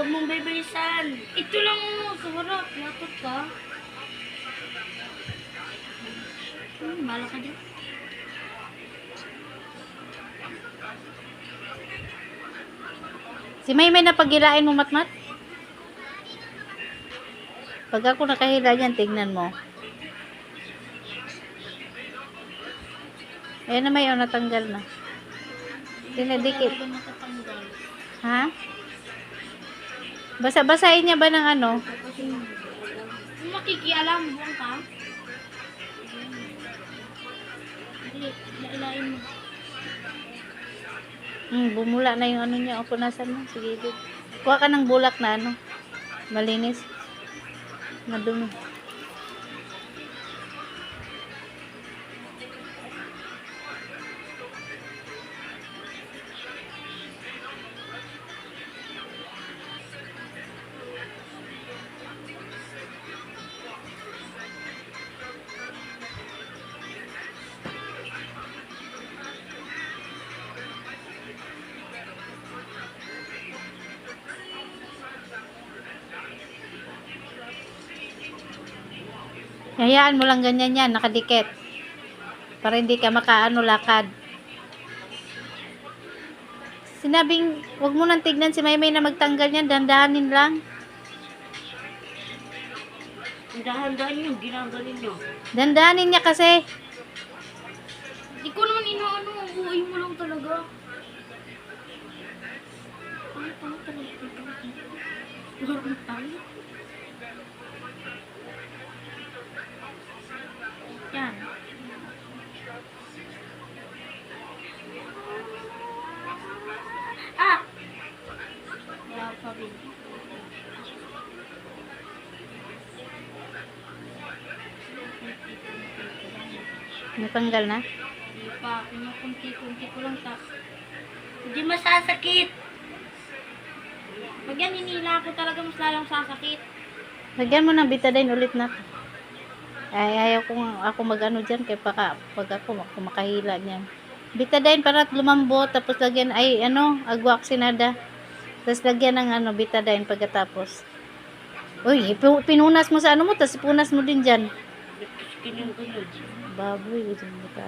mong bibilisan. Ito lang mo, sa harap. Lapot ka. Hmm, bala ka dyan. Si May may napagilain mo matmat? Pag ako nakahila yan, tignan mo. Ayan na may oh, natanggal na. Dinadikit. Talaga Ha? Basa-basahin niya ba ng ano? Kung makikialam, buwan ka. Dali, lailain mo. Hmm, bumula na yung ano niya. O, punasan mo. Sige, dude. Kuha ka ng bulak na ano. Malinis. Madumi. Hayaan mo lang ganyan yan, nakadikit. Para hindi ka makaano lakad. Sinabing, wag mo nang tignan si Maymay na magtanggal niyan, dandahanin lang. Dahan-dahan yung ginagaling nyo. Dandahanin niya kasi. Di ko naman inaano, buhay mo lang talaga. Ano pa talaga? Ano tayo? Yan. Ah! Wala pa rin. Natanggal na. Hindi pa, kumukunti-kunti ko lang ta. Hindi masasakit. Pag yan hinila ko talaga mas lalong sasakit. Lagyan mo ng betadine ulit na. Ay, ayaw ko ako mag-ano dyan kaya paka, pag ako, ako makahila niyan. Betadine para lumambot, tapos lagyan, ay ano, agwaksinada. Tapos lagyan ng ano, betadine pagkatapos. Uy, pinunas mo sa ano mo, tapos punas mo din dyan. बाबू ही ज़िंदगी का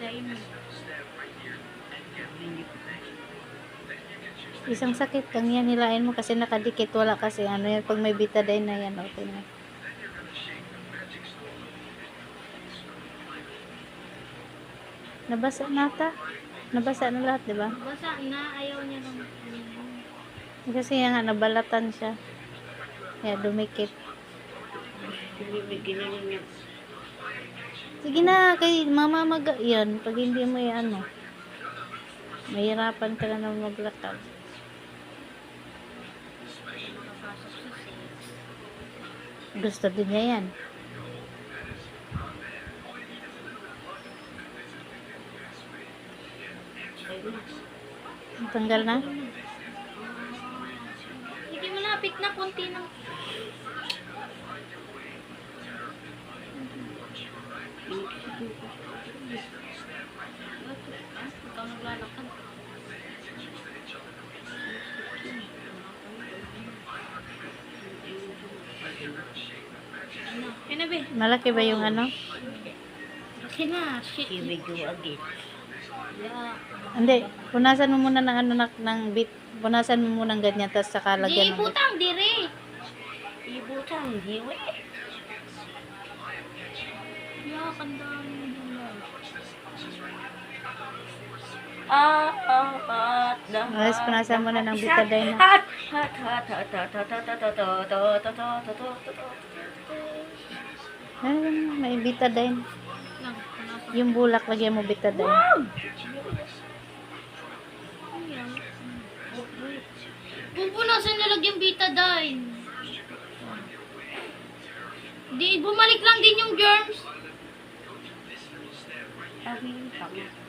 Thank you. Isang sakit kang yan nilain mo kasi nakadikit. Wala kasi ano yan. Pag may betadine na yan, okay na. Nabasa nata. Nabasa na lahat, di ba? Basa na, ayaw niya lang. Kasi yan nga, nabalatan siya. Kaya dumikit. Sige na, kay mama mag... Yan, pag hindi mo yan, ano. Mahirapan ka na naman maglakad. Gusto din niya yan. Tanggal na? Sige, malapit na, konti na. Ikaw naglalakad. Ano? Ano be? Malaki ba yung ano? Okay na. Shit. Here we go again. Yeah. Hindi, punasan mo muna ng ano ng, ng bit. Punasan mo muna ng ganyan, tapos saka Di lagyan bit. ibutang, dire. Ibutang, diwe. Yeah, kandang Ah, ah, ah, dah. Ayos, punasan mo na ng betadine na. Hat, hat, hat, hat, hat, hat, hat, hat, hat, hat, hat, hat, hat, hat, hat, hat. Ay, may betadine. Yung bulak, lagyan mo betadine. Wow! Pupunasan na lang yung betadine. Di, bumalik lang din yung germs. Tama.